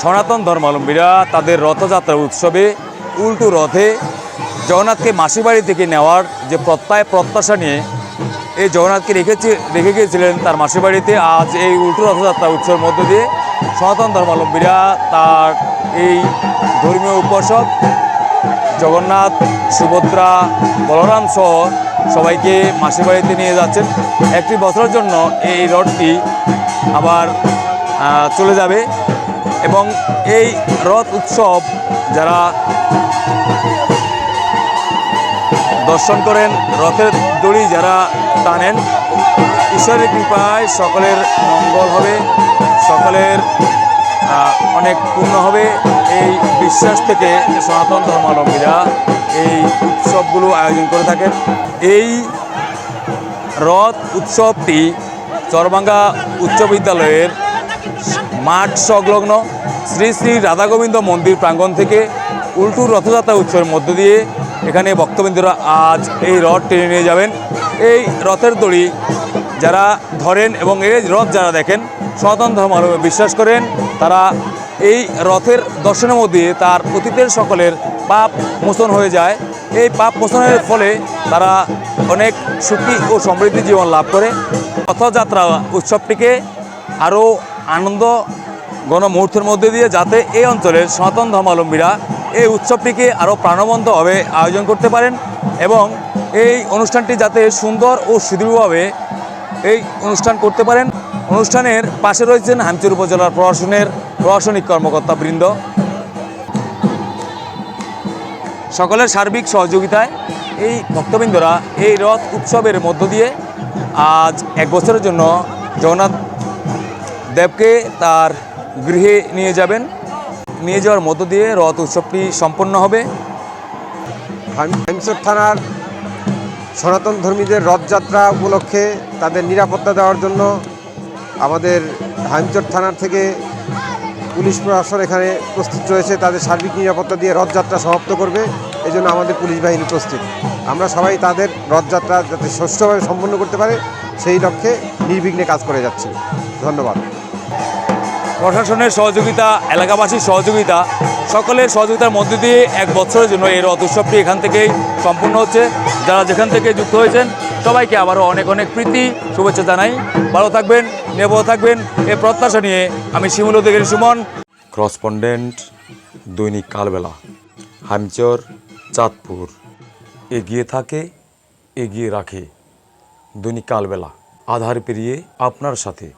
সনাতন ধর্মাবলম্বীরা তাদের রথযাত্রা উৎসবে উল্টো রথে জগন্নাথকে মাসির বাড়ি থেকে নেওয়ার যে প্রত্যয় প্রত্যাশা নিয়ে এই জগন্নাথকে রেখেছে, রেখে গিয়েছিলেন তার মাসির বাড়িতে। আজ এই উল্টো রথযাত্রা উৎসবের মধ্য দিয়ে সনাতন ধর্মাবলম্বীরা তার এই ধর্মীয় উপাসক জগন্নাথ, সুভদ্রা, বলরাম সহ সবাইকে মাসির বাড়িতে নিয়ে যাচ্ছেন। একটি বছরের জন্য এই রথটি আবার চলে যাবে। এবং এই রথ উৎসব যারা দর্শন করেন, রথের দড়ি যারা টানেন, ঈশ্বরের কৃপায় সকলের মঙ্গল হবে, সকলের অনেক পূর্ণ হবে। এই বিশ্বাস থেকে সনাতন ধর্মাবলম্বীরা এই উৎসবগুলো আয়োজন করে থাকেন। এই রথ উৎসবটি চরবাঙ্গা উচ্চ বিদ্যালয়ের মাঠ সংলগ্ন শ্রী শ্রী রাধাগোবিন্দ মন্দির প্রাঙ্গণ থেকে উল্টু রথযাত্রা উৎসবের মধ্য দিয়ে এখানে ভক্তবৃন্দরা আজ এই রথ টেনে নিয়ে যাবেন। এই রথের দড়ি যারা ধরেন এবং এই রথ যারা দেখেন, সনাতন ধর্ম বিশ্বাস করেন, তারা এই রথের দর্শনের মধ্যে তার অতীতের সকলের পাপ মোচন হয়ে যায়। এই পাপ মোচনের ফলে তারা অনেক সুখী ও সমৃদ্ধি জীবন লাভ করে। রথযাত্রা উৎসবটিকে আরও আনন্দ গণ মুহূর্তের মধ্যে দিয়ে যাতে এই অঞ্চলের সনাতন ধর্মাবলম্বীরা এই উৎসবটিকে আরও প্রাণবন্তভাবে আয়োজন করতে পারেন এবং এই অনুষ্ঠানটি যাতে সুন্দর ও সুদৃঢ়ভাবে এই অনুষ্ঠান করতে পারেন। অনুষ্ঠানের পাশে রয়েছেন হামচুর উপজেলার প্রশাসনের প্রশাসনিক কর্মকর্তা বৃন্দ। সকলের সার্বিক সহযোগিতায় এই ভক্তবৃন্দরা এই রথ উৎসবের মধ্য দিয়ে আজ এক বছরের জন্য জগন্নাথ দেবকে তার গৃহে নিয়ে যাবেন। নিয়ে যাওয়ার মধ্য দিয়ে রথ উৎসবটি সম্পন্ন হবে। হাইমচর থানার সনাতন ধর্মীদের রথযাত্রা উপলক্ষে তাদের নিরাপত্তা দেওয়ার জন্য আমাদের হাইমচর থানার থেকে পুলিশ প্রশাসন এখানে প্রস্তুত রয়েছে। তাদের সার্বিক নিরাপত্তা দিয়ে রথযাত্রা সমাপ্ত করবে। এই জন্য আমাদের পুলিশ বাহিনী প্রস্তুত। আমরা সবাই তাদের রথযাত্রা যাতে সুষ্ঠুভাবে সম্পন্ন করতে পারে, সেই লক্ষ্যে নির্বিঘ্নে কাজ করে যাচ্ছে। ধন্যবাদ। প্রশাসনের সহযোগিতা, এলাকাবাসীর সহযোগিতা, সকলের সহযোগিতার মধ্যে দিয়ে এক বছরের জন্য এই রথ উৎসবটি এখান থেকেই সম্পূর্ণ হচ্ছে। যারা যেখান থেকে যুক্ত হয়েছেন, সবাইকে আবারও অনেক অনেক প্রীতি, শুভেচ্ছা জানাই। ভালো থাকবেন নিরাপদ থাকবেন, এ প্রত্যাশা নিয়ে আমি শিমুল অধিকারী সুমন। করসপন্ডেন্ট দৈনিক কালবেলা, হামচর, চাঁদপুর। এগিয়ে থাকে, এগিয়ে রাখে। দৈনিক কালবেলা, আধার পেরিয়ে আপনার সাথে।